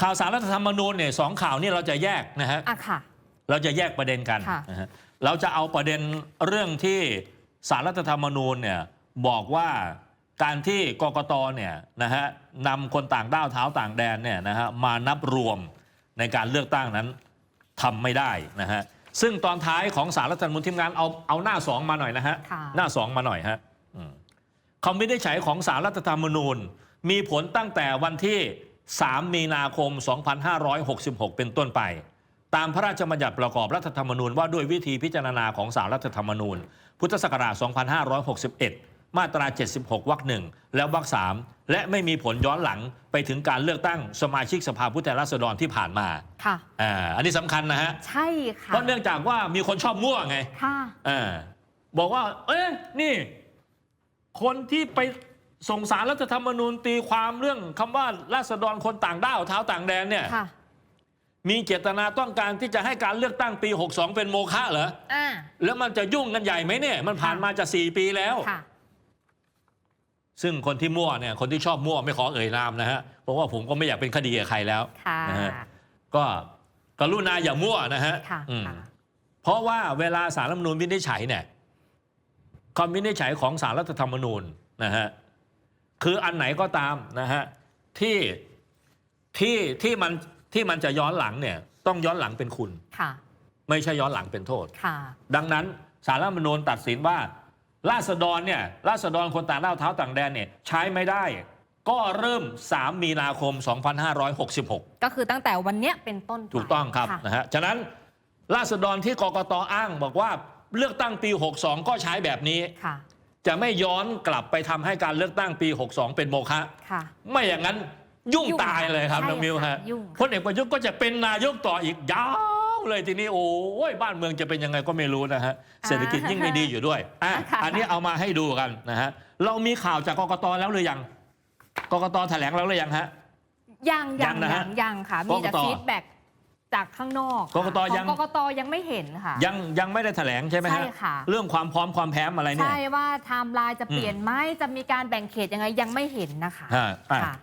ข่าวสารรัฐธรรมนูญเนี่ยสองข่าวนี่เราจะแยกนะฮะอะค่ะ เราจะแยกประเด็นกันค่ะ นะฮะเราจะเอาประเด็นเรื่องที่สารรัฐธรรมนูญเนี่ยบอกว่าการที่กกตเนี่ยนะฮะนำคนต่างด้าวเท้าต่างแดนเนี่ยนะฮะมานับรวมในการเลือกตั้งนั้นทำไม่ได้นะฮะซึ่งตอนท้ายของสารรัฐธรรมนูญทีมงานเอาเอาหน้าสองมาหน่อยนะฮะค่ะ หน้าสองมาหน่อยฮะอืมคำวินิจฉัยของสารรัฐธรรมนูญ มีผลตั้งแต่วันที่ 3 มีนาคม 2566 เป็นต้นไป ตามพระราชบัญญัติประกอบรัฐธรรมนูญว่าด้วยวิธีพิจารณาของสารรัฐธรรมนูญ พุทธศักราช 2561 มาตรา 76 วรรคหนึ่งและวรรคสามและไม่มีผลย้อนหลังไปถึงการเลือกตั้งสมาชิกสภาผู้แทนราษฎรที่ผ่านมา ค่ะอ่าอันนี้สำคัญนะฮะ ใช่ค่ะเพราะเนื่องจากว่ามีคนชอบมั่วไงค่ะอ่าบอกว่า เอ๊ะนี่ คนที่ไป ส่งสารรัฐธรรมนูญตีความเรื่องคำว่าราษฎรคนต่างด้าวเท้าต่างแดนเนี่ยค่ะมีเจตนาต้องการที่จะให้การเลือกตั้งปี 62 เป็นโมฆะเหรออ่าแล้วมันจะยุ่งกันใหญ่ไหมเนี่ย มันผ่านมาจะ4ปีแล้ว ค่ะ ซึ่งคนที่มั่วเนี่ยคนที่ชอบมั่วไม่ขอเอ่ยนามนะฮะเพราะว่าผมก็ไม่อยากเป็นคดีกับใครแล้ว ค่ะ นะฮะ ก็กรุณาอย่ามั่วนะฮะค่ะอืมค่ะ เพราะว่าเวลาสารรัฐธรรมนูญวินิจฉัยเนี่ยคำวินิจฉัยของสารรัฐธรรมนูญนะฮะ คืออันไหนก็ตามนะฮะที่ที่ที่มันที่มันจะย้อนหลังเนี่ยต้องย้อนหลังเป็นคุณ ค่ะ ไม่ใช่ย้อนหลังเป็นโทษ ค่ะ ดังนั้นสารรัฐธรรมนูญตัดสินว่าราษฎรเนี่ยราษฎรคนต่างด้าวเท้าต่างแดนเนี่ยใช้ไม่ได้ ก็เริ่ม 3 มีนาคม 2566 ก็คือตั้งแต่วันเนี้ยเป็นต้นไปถูกต้องครับะนะฮะฉะนั้นราษฎรที่กกตอ้างบอกว่าเลือกตั้งปี 62 ก็ใช้แบบนี้ ค่ะ จะไม่ย้อนกลับไปทำให้การเลือกตั้งปี 62 เป็นโมฆะค่ะไม่อย่างนั้นยุ่งยุ่งตายเลยครับใช่น้องมิวค่ะฮะยุ่งพลเอกประยุทธ์ก็จะเป็นนายกต่ออีกยาวเลยทีนี้โอ้ยบ้านเมืองจะเป็นยังไงก็ไม่รู้นะฮะเศรษฐกิจยิ่งไม่ดีอยู่ด้วยอะค่ะอันนี้เอามาให้ดูกันนะฮะเรามีข่าวจากกกตแล้วหรือยังกกตแถลงแล้วหรือยังฮะยังยัยังงนะฮะยังยังค่ะมีแต่กกตฟีดแบ็ก จากข้างนอกกกตของยังกกตยังไม่เห็นค่ะ ยังยังไม่ได้แถลงใช่ไหมฮะใช่ค่ะ เรื่องความพร้อมความแพ้มอะไรเนี่ยใช่ว่าไทม์ไลน์จะเปลี่ยนไหมจะมีการแบ่งเขตยังไงยังไม่เห็นนะคะฮะอะค่ะ